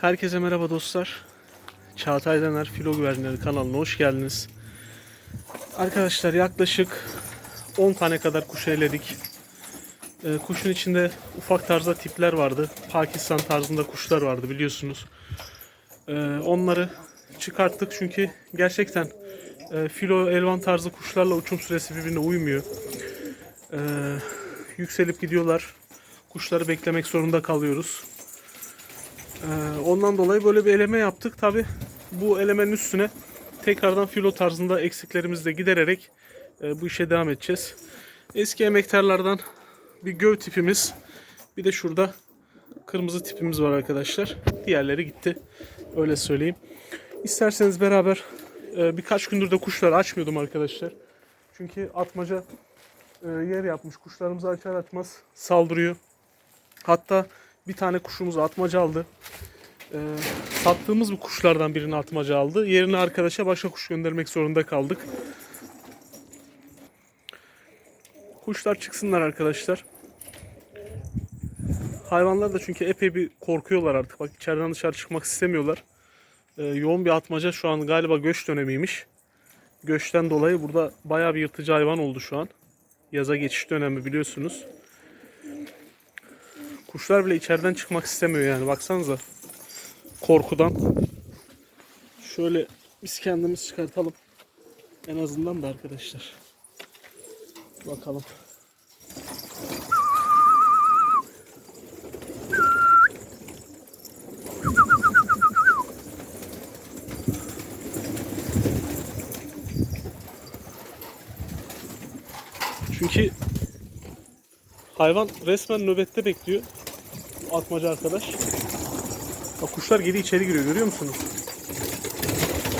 Herkese merhaba dostlar. Çağatay Dener Filo Güvercinleri kanalına hoş geldiniz. Arkadaşlar yaklaşık 10 tane kadar kuş eledik. Ee, kuşun içinde ufak tarzda tipler vardı. Pakistan tarzında kuşlar vardı biliyorsunuz. Ee, onları çıkarttık çünkü gerçekten e, filo elvan tarzı kuşlarla uçum süresi birbirine uymuyor. Ee, yükselip gidiyorlar. Kuşları beklemek zorunda kalıyoruz. Ee, ondan dolayı böyle bir eleme yaptık. Tabi bu elemenin üstüne tekrardan filo tarzında eksiklerimizi de gidererek e, bu işe devam edeceğiz. Eski emektarlardan bir göv tipimiz bir de şurada kırmızı tipimiz var arkadaşlar. Diğerleri gitti. Öyle söyleyeyim. İsterseniz beraber e, birkaç gündür de kuşları açmıyordum arkadaşlar. Çünkü atmaca e, yer yapmış. Kuşlarımızı açar açmaz saldırıyor. Hatta bir tane kuşumuzu atmaca aldı. Ee, sattığımız bu kuşlardan birini atmaca aldı. Yerine arkadaşa başka kuş göndermek zorunda kaldık. Kuşlar çıksınlar arkadaşlar. Hayvanlar da çünkü epey bir korkuyorlar artık. Bak içeriden dışarı çıkmak istemiyorlar. Ee, yoğun bir atmaca şu an galiba göç dönemiymiş. Göçten dolayı burada bayağı bir yırtıcı hayvan oldu şu an. Yaza geçiş dönemi biliyorsunuz. Kuşlar bile içeriden çıkmak istemiyor yani baksanıza. Korkudan. Şöyle biz kendimiz çıkartalım. En azından da arkadaşlar. Bakalım. Çünkü hayvan resmen nöbette bekliyor. Atmaca arkadaş. Bak kuşlar geri içeri giriyor görüyor musunuz?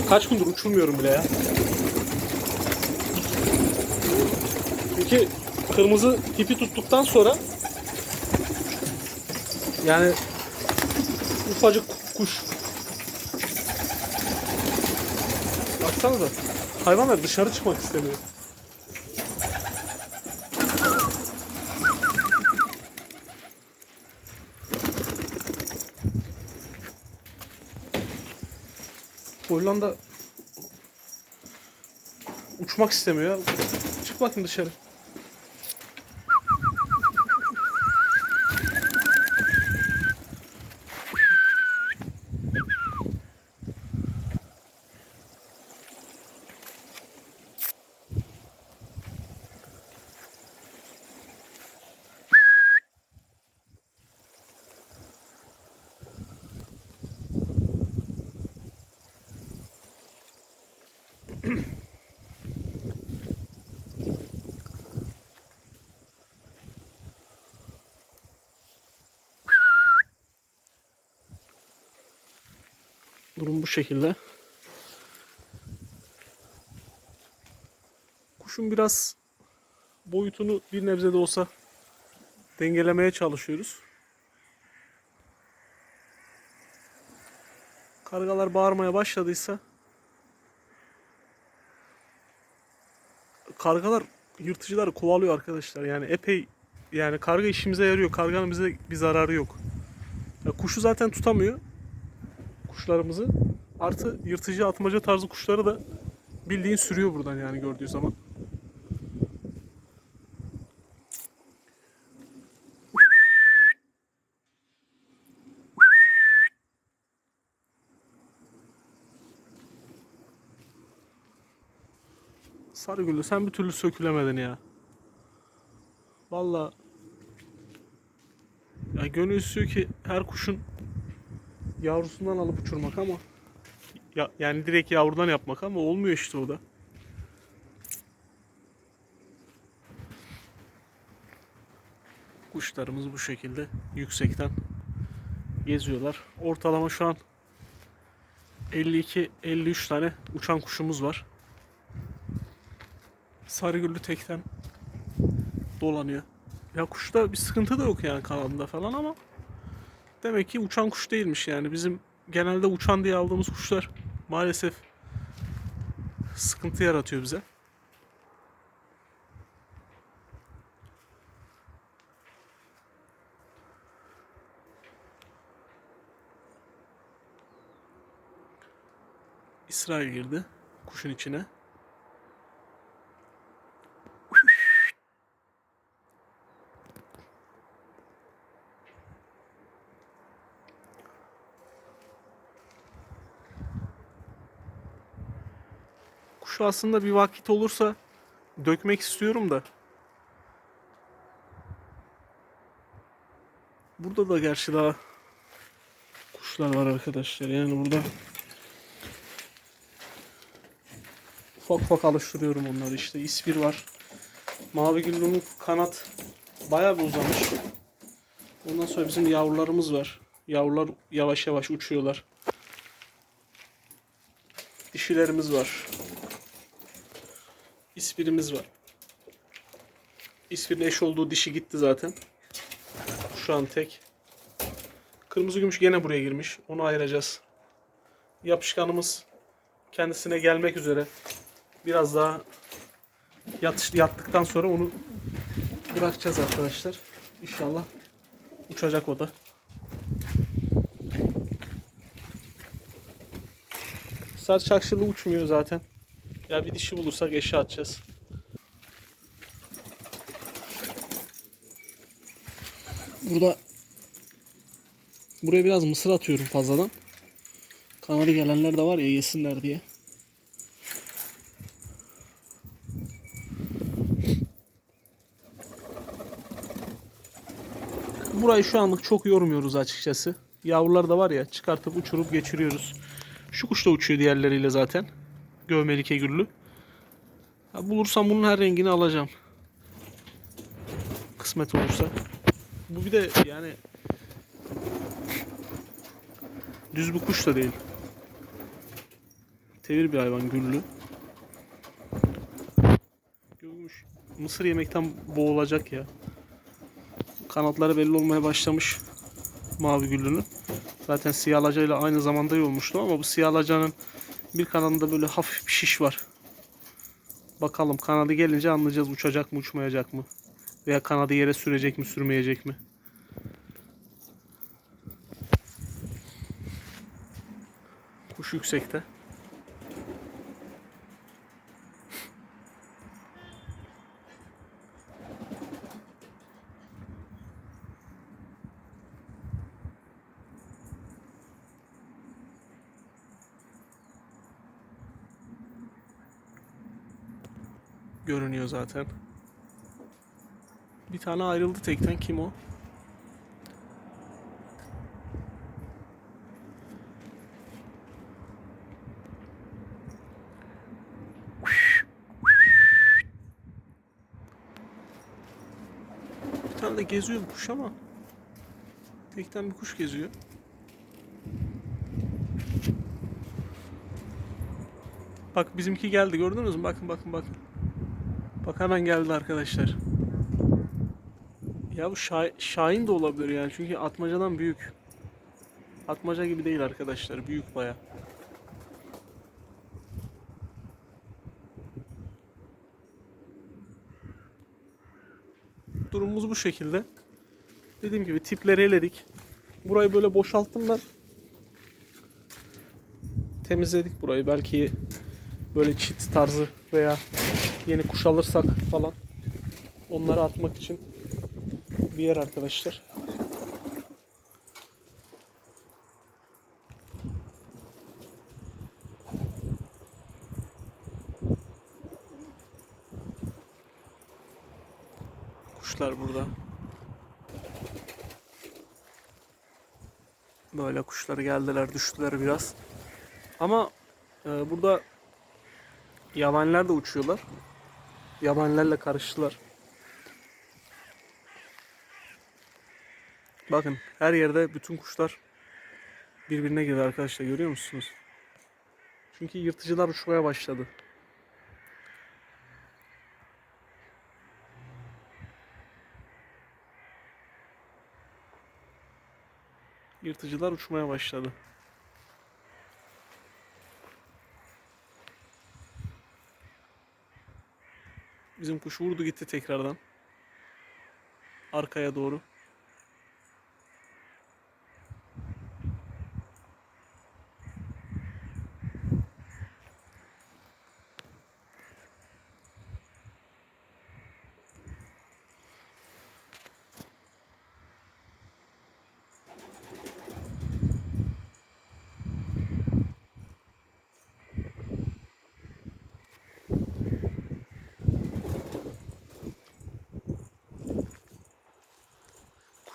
Kaç gündür uçurmuyorum bile ya. Çünkü kırmızı tipi tuttuktan sonra yani ufacık kuş. Baksanıza hayvanlar dışarı çıkmak istemiyor. Hollanda uçmak istemiyor. Çık bakayım dışarı. Durum bu şekilde. Kuşun biraz boyutunu bir nebze de olsa dengelemeye çalışıyoruz. Kargalar bağırmaya başladıysa kargalar yırtıcıları kovalıyor arkadaşlar. Yani epey yani karga işimize yarıyor. Karganın bize bir zararı yok. Ya kuşu zaten tutamıyor kuşlarımızı. Artı yırtıcı atmaca tarzı kuşları da bildiğin sürüyor buradan yani gördüğü zaman. Sarıgül'ü sen bir türlü sökülemedin ya. Valla ya gönül istiyor ki her kuşun yavrusundan alıp uçurmak ama ya, yani direkt yavrudan yapmak ama olmuyor işte o da. Kuşlarımız bu şekilde yüksekten geziyorlar. Ortalama şu an 52-53 tane uçan kuşumuz var. Sarıgüllü tekten dolanıyor. Ya kuşta bir sıkıntı da yok yani kanadında falan ama Demek ki uçan kuş değilmiş yani. Bizim genelde uçan diye aldığımız kuşlar maalesef sıkıntı yaratıyor bize. İsrail girdi kuşun içine. Kuşu aslında bir vakit olursa dökmek istiyorum da. Burada da gerçi daha kuşlar var arkadaşlar. Yani burada ufak ufak alıştırıyorum onları işte. İspir var. Mavi güllünün kanat bayağı bir uzamış. Ondan sonra bizim yavrularımız var. Yavrular yavaş yavaş uçuyorlar. Dişilerimiz var. İspirimiz var. İspirin eş olduğu dişi gitti zaten. Şu an tek. Kırmızı gümüş gene buraya girmiş. Onu ayıracağız. Yapışkanımız kendisine gelmek üzere. Biraz daha yatış, yattıktan sonra onu bırakacağız arkadaşlar. İnşallah uçacak o da. Sarı çakşılı uçmuyor zaten. Ya bir dişi bulursak eşe atacağız. Burada buraya biraz mısır atıyorum fazladan. Kanadı gelenler de var ya yesinler diye. Burayı şu anlık çok yormuyoruz açıkçası. Yavrular da var ya çıkartıp uçurup geçiriyoruz. Şu kuş da uçuyor diğerleriyle zaten. Gövmelik egürlü. Ha, bulursam bunun her rengini alacağım. Kısmet olursa. Bu bir de yani düz bir kuş da değil. Tevir bir hayvan güllü. Görmüş. Mısır yemekten boğulacak ya. Kanatları belli olmaya başlamış mavi güllünün. Zaten siyah aynı zamanda yolmuştu ama bu siyah bir kanadında böyle hafif bir şiş var. Bakalım kanadı gelince anlayacağız uçacak mı uçmayacak mı. Veya kanadı yere sürecek mi sürmeyecek mi. Kuş yüksekte. Görünüyor zaten. Bir tane ayrıldı tekten. Kim o? Bir tane de geziyor kuş ama. Tekten bir kuş geziyor. Bak bizimki geldi gördünüz mü? Bakın bakın bakın. Bak hemen geldi arkadaşlar. Ya bu Şah- Şahin de olabilir yani çünkü atmacadan büyük. Atmaca gibi değil arkadaşlar. Büyük baya. Durumumuz bu şekilde. Dediğim gibi tipleri eledik. Burayı böyle boşalttım ben. Temizledik burayı. Belki böyle çit tarzı veya yeni kuş alırsak falan onları atmak için bir yer arkadaşlar. Kuşlar burada. Böyle kuşlar geldiler, düştüler biraz. Ama e, burada yabaniler de uçuyorlar. Yabanilerle karıştılar. Bakın her yerde bütün kuşlar birbirine girdi arkadaşlar görüyor musunuz? Çünkü yırtıcılar uçmaya başladı. Yırtıcılar uçmaya başladı. Bizim kuş vurdu gitti tekrardan. Arkaya doğru.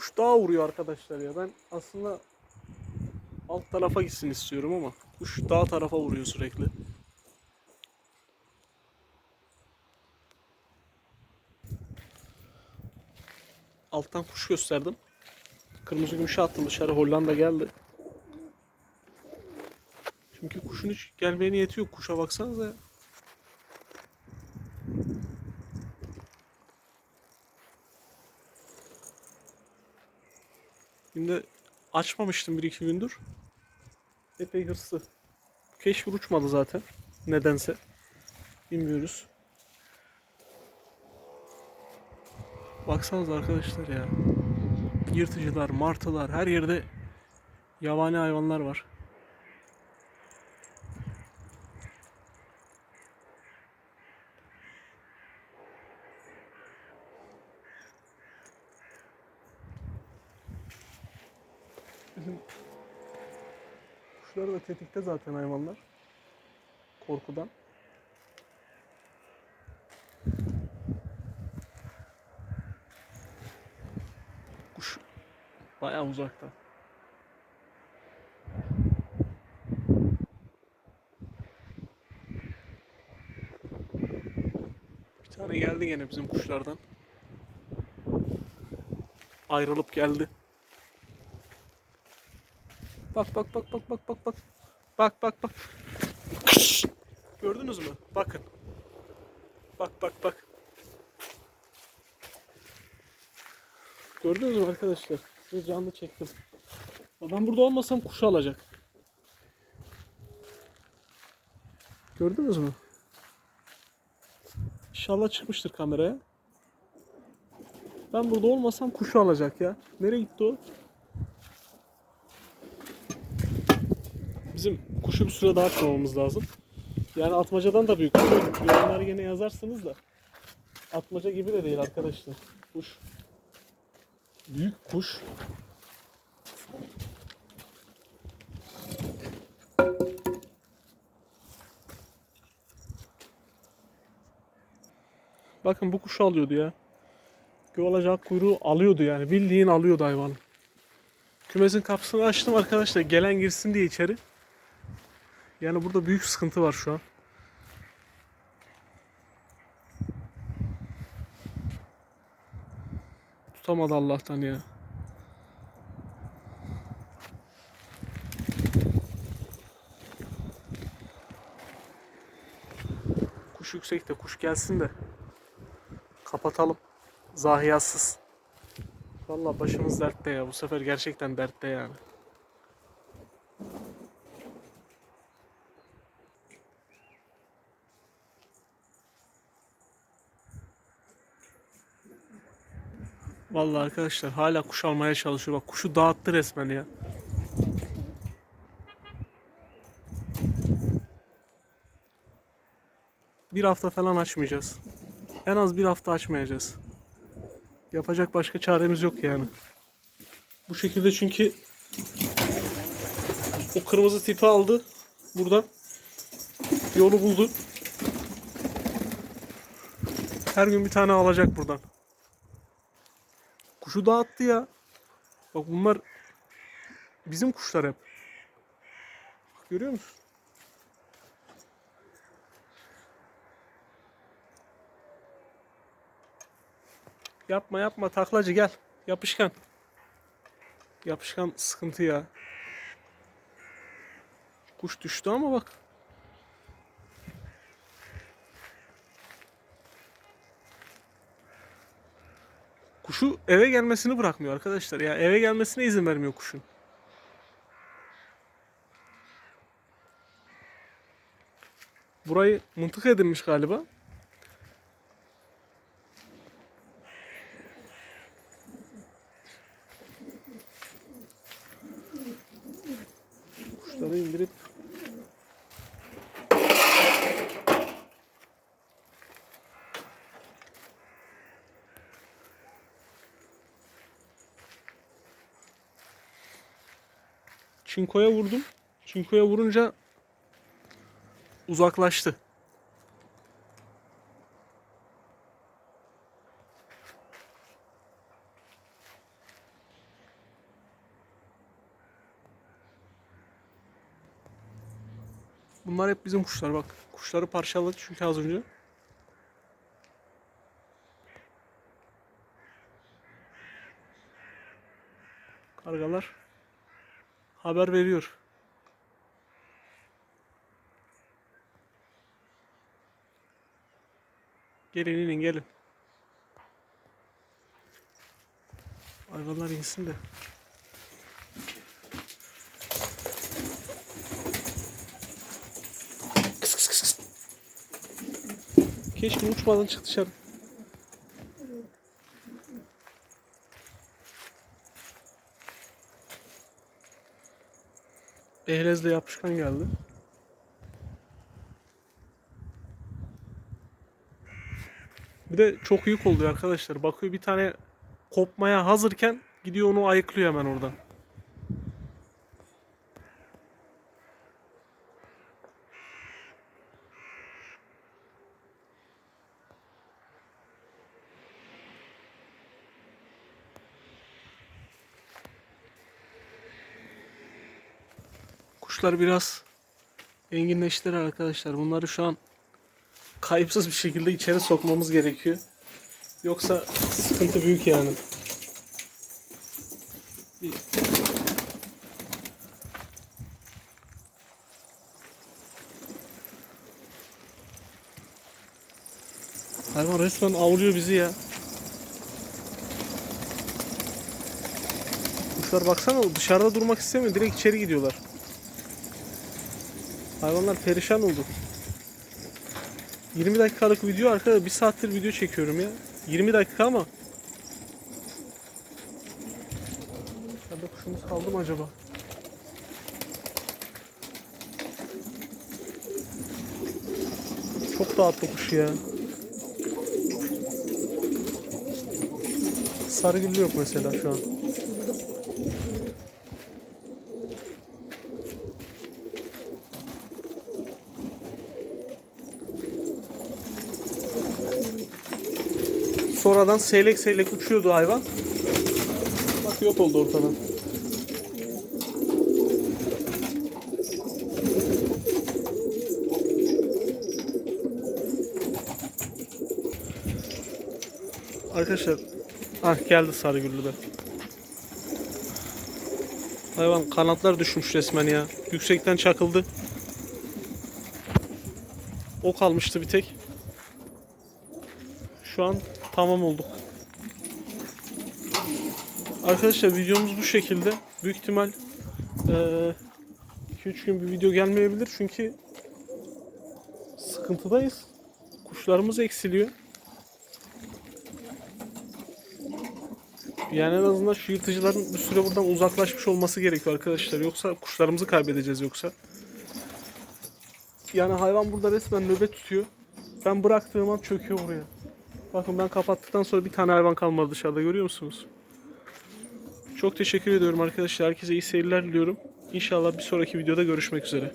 Kuş daha vuruyor arkadaşlar ya. Ben aslında alt tarafa gitsin istiyorum ama kuş dağ tarafa vuruyor sürekli. Alttan kuş gösterdim. Kırmızı gümüşe attım dışarı. Hollanda geldi. Çünkü kuşun hiç gelmeye niyeti yok. Kuşa baksanıza ya. Şimdi açmamıştım bir iki gündür. Epey hırslı. Keşke uçmadı zaten. Nedense. Bilmiyoruz. Baksanıza arkadaşlar ya. Yırtıcılar, martılar her yerde yabani hayvanlar var. Kuşlar da tetikte zaten hayvanlar. Korkudan. Kuş bayağı uzakta. Bir tane geldi gene bizim kuşlardan. Ayrılıp geldi. Bak bak bak bak bak bak bak. Bak bak bak. Gördünüz mü? Bakın. Bak bak bak. Gördünüz mü arkadaşlar? Size canlı çektim. Ben burada olmasam kuşu alacak. Gördünüz mü? İnşallah çıkmıştır kameraya. Ben burada olmasam kuşu alacak ya. Nereye gitti o? Bizim kuşu bir süre daha açmamamız lazım. Yani atmacadan da büyük. Yorumları gene yazarsınız da. Atmaca gibi de değil arkadaşlar. Kuş. Büyük kuş. Bakın bu kuşu alıyordu ya. Olacak kuyruğu alıyordu yani. Bildiğin alıyordu hayvan. Kümesin kapısını açtım arkadaşlar. Gelen girsin diye içeri. Yani burada büyük sıkıntı var şu an. Tutamadı Allah'tan ya. Kuş yüksekte kuş gelsin de kapatalım. Zahiyatsız. Vallahi başımız dertte ya. Bu sefer gerçekten dertte yani. Vallahi arkadaşlar hala kuş almaya çalışıyor. Bak kuşu dağıttı resmen ya. Bir hafta falan açmayacağız. En az bir hafta açmayacağız. Yapacak başka çaremiz yok yani. Bu şekilde çünkü o kırmızı tipi aldı buradan. Yolu buldu. Her gün bir tane alacak buradan. Kuşu dağıttı ya. Bak bunlar bizim kuşlar hep. Bak görüyor musun? Yapma yapma taklacı gel. Yapışkan. Yapışkan sıkıntı ya. Kuş düştü ama bak. Kuşu eve gelmesini bırakmıyor arkadaşlar. Ya eve gelmesine izin vermiyor kuşun. Burayı mıntık edilmiş galiba. Kuşları indirip Çinkoya vurdum. Çinkoya vurunca uzaklaştı. Bunlar hep bizim kuşlar bak. Kuşları parçaladı çünkü az önce. Kargalar haber veriyor. Gelin inin gelin. Hayvanlar insin de. Keşke uçmadan çık dışarı. Ehlez de yapışkan geldi. Bir de çok yük oluyor arkadaşlar. Bakıyor bir tane kopmaya hazırken gidiyor onu ayıklıyor hemen oradan. Kuşlar biraz enginleştiler arkadaşlar. Bunları şu an kayıpsız bir şekilde içeri sokmamız gerekiyor. Yoksa sıkıntı büyük yani. Hayvan resmen avlıyor bizi ya. Kuşlar baksana dışarıda durmak istemiyor. Direkt içeri gidiyorlar. Hayvanlar perişan oldu. 20 dakikalık video arkadaşlar bir saattir video çekiyorum ya. 20 dakika ama. Şurada kuşumuz kaldı mı acaba? Çok dağıttı kuşu ya. Sarıgüllü yok mesela şu an. Sonradan seylek seylek uçuyordu hayvan. Bak yok oldu ortadan. Arkadaşlar ah geldi sarıgüllü de. Hayvan kanatlar düşmüş resmen ya. Yüksekten çakıldı. O kalmıştı bir tek. Şu an tamam olduk. Arkadaşlar videomuz bu şekilde. Büyük ihtimal 2-3 gün bir video gelmeyebilir çünkü sıkıntıdayız. Kuşlarımız eksiliyor. Yani en azından şu yırtıcıların bir süre buradan uzaklaşmış olması gerekiyor arkadaşlar. Yoksa kuşlarımızı kaybedeceğiz yoksa. Yani hayvan burada resmen nöbet tutuyor. Ben bıraktığım an çöküyor buraya. Bakın ben kapattıktan sonra bir tane hayvan kalmadı dışarıda görüyor musunuz? Çok teşekkür ediyorum arkadaşlar. Herkese iyi seyirler diliyorum. İnşallah bir sonraki videoda görüşmek üzere.